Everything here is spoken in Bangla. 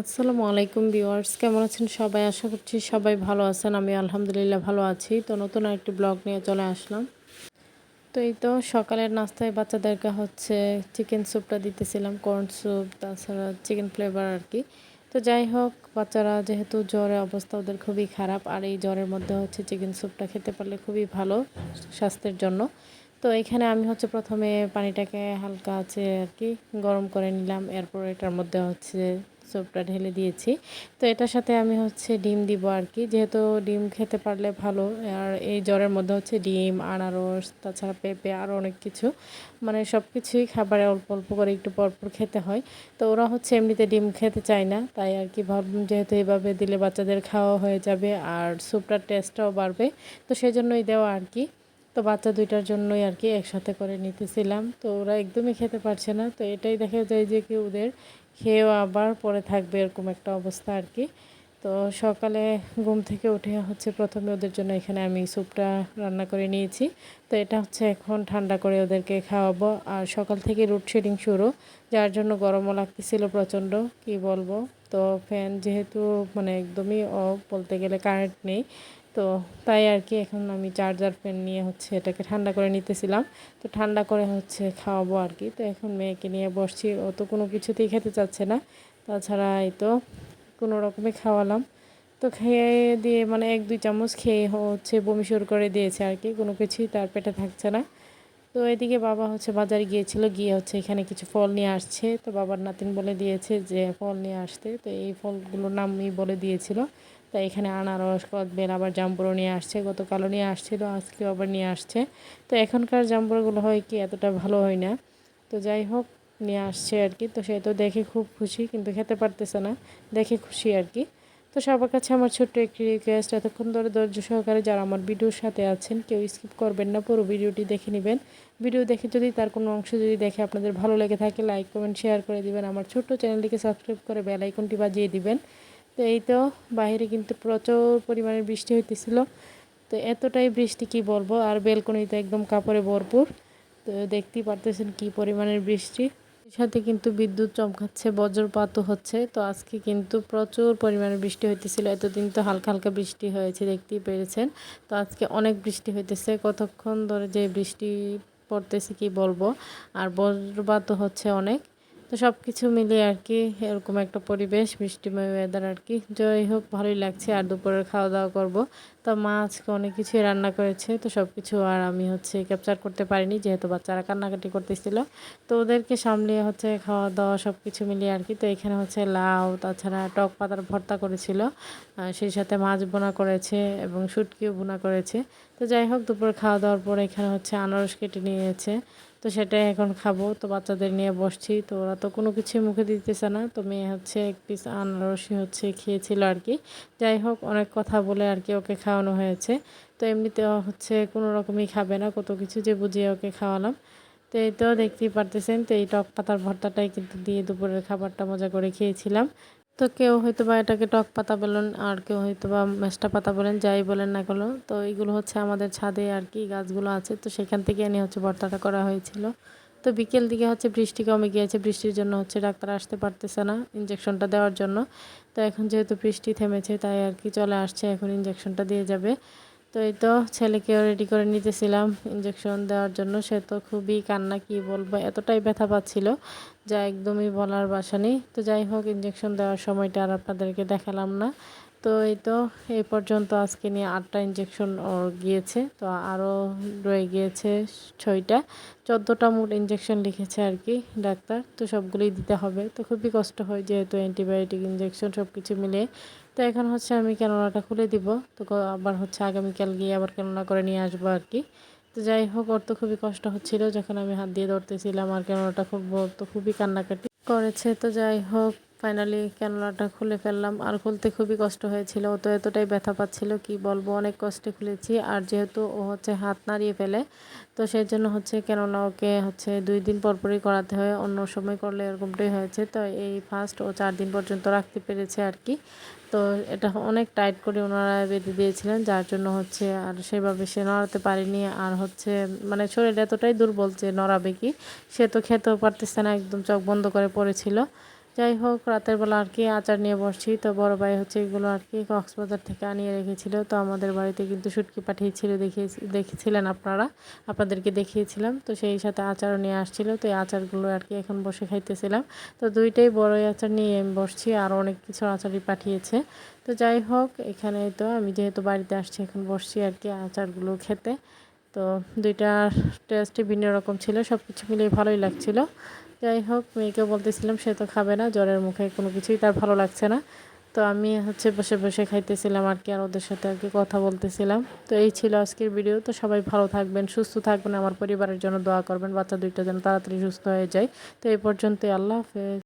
আসসালামু আলাইকুম ভিউয়ার্স, কেমন আছেন সবাই? আশা করছি সবাই ভালো আছেন। আমি আলহামদুলিল্লাহ ভালো আছি। তো নতুন একটি ব্লগ নিয়ে চলে আসলাম। তো এই তো সকালের নাস্তায় বাচ্চাদেরকে হচ্ছে চিকেন স্যুপটা দিতেছিলাম কর্ন স্যুপ তাছাড়া চিকেন ফ্লেভার আর কি। তো যাই হোক, বাচ্চারা যেহেতু জ্বরের অবস্থা ওদের খুবই খারাপ, আর এই জ্বরের মধ্যে হচ্ছে চিকেন স্যুপটা খেতে পারলে খুবই ভালো স্বাস্থ্যের জন্য। তো এখানে আমি হচ্ছে প্রথমে পানিটাকে হালকা আছে আর কি গরম করে নিলাম, এরপর এটার মধ্যে হচ্ছে স্যুপটা ঢেলে দিয়েছি। তো এটার সাথে আমি হচ্ছে ডিম দিব আর কি। যেহেতু ডিম খেতে পারলে ভালো, আর এই জ্বরের মধ্যে হচ্ছে ডিম, আনারস, তাছাড়া পেঁপে আরও অনেক কিছু। মানে সব কিছুই খাবারে অল্প অল্প করে একটু পরপর খেতে হয়। তো ওরা হচ্ছে এমনিতে ডিম খেতে চায় না, তাই আর কি ভাবলাম যেহেতু এভাবে দিলে বাচ্চাদের খাওয়া হয়ে যাবে আর স্যুপটার টেস্টটাও বাড়বে। তো সেই জন্যই দেওয়া আর কি। তো বাচ্চা দুইটার জন্যই আর কি একসাথে করে নিতেছিলাম। তো ওরা একদমই খেতে পারছে না। তো এটাই দেখা যায় যে কি ওদের খেয়েও আবার পরে থাকবে এরকম একটা অবস্থা আর কি। তো সকালে ঘুম থেকে উঠে হচ্ছে প্রথমে ওদের জন্য এখানে আমি স্যুপটা রান্না করে নিয়েছি। তো এটা হচ্ছে এখন ঠান্ডা করে ওদেরকে খাওয়াবো। আর সকাল থেকে রুট শেডিং শুরু, যার জন্য গরমও লাগতেছিল প্রচণ্ড, কি বলব? তো ফ্যান যেহেতু মানে একদমই অফ বলতে গেলে কারেন্ট নেই। তো তাই আর কি এখন আমি চার্জার ফ্যান নিয়ে হচ্ছে এটাকে ঠান্ডা করে নিতেছিলাম। তো ঠান্ডা করে হচ্ছে খাওয়াবো আর কি। তো এখন মেয়েকে নিয়ে বসছি, ও তো কোনো কিছুতেই খেতে চাচ্ছে না। তাছাড়া এই তো কোনো রকমে খাওয়ালাম। তো খেয়ে দিয়ে মানে এক দুই চামচ খেয়ে হচ্ছে বমি শুরু করে দিয়েছে আর কি। কোনো কিছুই তার পেটে থাকছে না। তো এদিকে বাবা হচ্ছে বাজারে গিয়েছিল, গিয়ে হচ্ছে এখানে কিছু ফল নিয়ে আসছে। তো বাবার নাতিন বলে দিয়েছে যে, ফল নিয়ে আসতে। তো এই ফলগুলোর নামই বলে দিয়েছিল। তো এখানে আনারস, কদবেল, আবার জাম্বুরো নিয়ে আসছে। গতকালও নিয়ে আসছিল, আজকেও আবার নিয়ে আসছে। তো এখনকার জাম্বুরোগুলো হয় কি, এতটা ভালো হয় না। তো যাই হোক, নিয়ে আসছে আর কি। তো সে তো দেখে খুব খুশি, কিন্তু খেতে পারতেছে না। দেখে খুশি আর কি। তো সবার কাছে আমার ছোট্ট একটি রিকোয়েস্ট এতক্ষণ ধরে ধৈর্য সহকারে যারা আমার ভিডিওর সাথে আছেন, কেউ স্কিপ করবেন না, পুরো ভিডিওটি দেখে নেবেন। ভিডিও দেখে যদি তার কোনো অংশ যদি দেখে আপনাদের ভালো লেগে থাকে লাইক কমেন্ট শেয়ার করে দিবেন। আমার ছোট্ট চ্যানেলটিকে সাবস্ক্রাইব করে বেল আইকনটি বাজিয়ে দিবেন। তো এই তো বাইরে কিন্তু প্রচুর পরিমাণে বৃষ্টি হইতেছিল। তো এতটাই বৃষ্টি কি বলব? আর বেলকনিতে একদম কাপড়ে ভরপুর। তো দেখতেই পারতেছেন কি পরিমাণের বৃষ্টি। সাথে কিন্তু বিদ্যুৎ চমকাচ্ছে, বজ্রপাতও হচ্ছে। তো আজকে কিন্তু প্রচুর পরিমাণে বৃষ্টি হইতেছিল। এতদিন তো হালকা হালকা বৃষ্টি হয়েছে, দেখতেই পেরেছেন। তো আজকে অনেক বৃষ্টি হইতেছে। কতক্ষণ ধরে যে বৃষ্টি পড়তেছে কি বলব? আর বজ্রপাতও হচ্ছে অনেক। তো সব কিছু মিলিয়ে আর কি এরকম একটা পরিবেশ বৃষ্টিময় ওয়েদার আর কি যাই হোক, ভালোই লাগছে। আর দুপুরের খাওয়া দাওয়া করব। তো মা আজকে অনেক কিছুই রান্না করেছে। তো সব কিছু আর আমি হচ্ছে ক্যাপচার করতে পারিনি, যেহেতু বাচ্চারা কান্নাকাটি করতেছিল। তো ওদেরকে সামলিয়ে হচ্ছে খাওয়া দাওয়া সব কিছু মিলিয়ে আর কি তো এখানে হচ্ছে লাউ, তাছাড়া টক পাতার ভর্তা করেছিল। সেই সাথে মাছ বোনা করেছে এবং শুটকিও বোনা করেছে। তো যাই হোক দুপুরে খাওয়া দাওয়ার পর এখানে হচ্ছে আনারস কেটে নিয়েছে। তো সেটাই এখন খাব। তো বাচ্চাদের নিয়ে বসছি। তো ওরা তো কোনো কিছুই মুখে দিতেছে না। তো মেয়ে হচ্ছে এক পিস আনারসি হচ্ছে খেয়েছিল আর কি যাই হোক, অনেক কথা বলে আর কি ওকে খাওয়ানো হয়েছে। তো এমনিতে হচ্ছে কোনো রকমই খাবে না। কত কিছু যে বুঝিয়ে ওকে খাওয়ালাম। তো এই তো দেখতেই পারতেছেন। তো এই টক পাতার ভর্তাটাই কিন্তু দিয়ে দুপুরের খাবারটা মজা করে খেয়েছিলাম। তো কেউ হয়তো বা এটাকে টক পাতা বলেন, আর কেউ হয়তো বা মেষ্টা পাতা বলেন, যাই বলেন না কেন, তো এইগুলো হচ্ছে আমাদের ছাদে আর কি গাছগুলো আছে, তো সেখান থেকে এনে হচ্ছে বর্তাটা করা হয়েছিল। তো বিকেল দিকে হচ্ছে বৃষ্টি কমে গিয়েছে, বৃষ্টির জন্য হচ্ছে ডাক্তার আসতে পারতেছে না ইঞ্জেকশনটা দেওয়ার জন্য। তো এখন যেহেতু বৃষ্টি থেমেছে, তাই আর কি চলে আসছে, এখন ইঞ্জেকশনটা দিয়ে যাবে। তো এই তো ছেলেকেও রেডি করে নিতেছিলাম ইঞ্জেকশন দেওয়ার জন্য। সে তো খুবই কান্না, কি বলব, এতটাই ব্যথা পাচ্ছিল যা একদমই বলার বাসা নেই। তো যাই হোক ইঞ্জেকশন দেওয়ার সময়টা আর আপনাদেরকে দেখালাম না। তো এই তো, এই পর্যন্ত আজকে নিয়ে আটটা ইঞ্জেকশন গিয়েছে। তো আরও রয়ে গিয়েছে ছয়টা। চোদ্দোটা মোট ইঞ্জেকশন লিখেছে আর কি ডাক্তার। তো সবগুলোই দিতে হবে। তো খুবই কষ্ট হয় যেহেতু অ্যান্টিবায়োটিক ইঞ্জেকশন সব কিছু মিলে। তো এখন হচ্ছে আমি কেননাটা খুলে দিব। তো আবার হচ্ছে আগামীকাল গিয়ে আবার কেননা করে নিয়ে আসব আর কি। তো যাই হোক, ওর তো খুবই কষ্ট হচ্ছিল যখন আমি হাত দিয়ে ধরতেছিলাম আর কেননাটা খুব তো খুবই কান্নাকাটি করেছে। তো যাই হোক ফাইনালি ক্যানোলাটা খুলে ফেললাম। আর খুলতে খুবই কষ্ট হয়েছিল। ও তো এতটাই ব্যথা পাচ্ছিল, কি বলব, অনেক কষ্টে খুলেছি। আর যেহেতু ও হচ্ছে হাত নাড়িয়ে ফেলে, তো সেই জন্য হচ্ছে কেননা ওকে হচ্ছে দুই দিন পরপরই করাতে হয়, অন্য সময় করলে এরকমটাই হয়েছে। তো এই ফার্স্ট ও চার দিন পর্যন্ত রাখতে পেরেছে আর কি। তো এটা অনেক টাইট করে ওনারা বেঁধে দিয়েছিলেন, যার জন্য হচ্ছে আর সেভাবে সে নড়াতে পারেনি। আর হচ্ছে মানে শরীর এতটাই দুর্বল যে নড়াবে কি, সে তো খেতেও পারতেছে না, একদম চোখ বন্ধ করে পড়েছিল। যাই হোক, রাতের বেলা আর কি আচার নিয়ে বসছি। তো বড় ভাই হচ্ছে এগুলো আর কি কক্সবাজার থেকে আনিয়ে রেখেছিল। তো আমাদের বাড়িতে কিন্তু শুটকি পাঠিয়েছিল দেখিয়ে দেখেছিলেন আপনারা? আপনাদেরকে দেখিয়েছিলাম। তো সেই সাথে আচারও নিয়ে আসছিল। তো এই আচারগুলো আর কি এখন বসে খাইতেছিলাম। তো দুইটাই বড়ই আচার নিয়ে আমি বসছি আর অনেক কিছু আচারই পাঠিয়েছে। তো যাই হোক এখানে তো আমি যেহেতু বাড়িতে আসছি, এখন বসছি আর কি আচারগুলো খেতে। তো দুইটার টেস্টই ভিন্ন রকম ছিল সব কিছু মিলিয়ে ভালোই লাগছিল। যাই হোক মেয়েকে বলতেছিলাম, সে তো খাবে না, জ্বরের মুখে কোনো কিছুই তার ভালো লাগছে না। তো আমি হচ্ছে বসে বসে খাইতেছিলাম আর কি, আর ওদের সাথে আর কি কথা বলতেছিলাম। তো এই ছিল আজকের ভিডিও তো সবাই ভালো থাকবেন, সুস্থ থাকবেন, আমার পরিবারের জন্য দোয়া করবেন, বাচ্চা দুইটা যেন তাড়াতাড়ি সুস্থ হয়ে যায়। তো এই পর্যন্তই, আল্লাহ হাফেজ।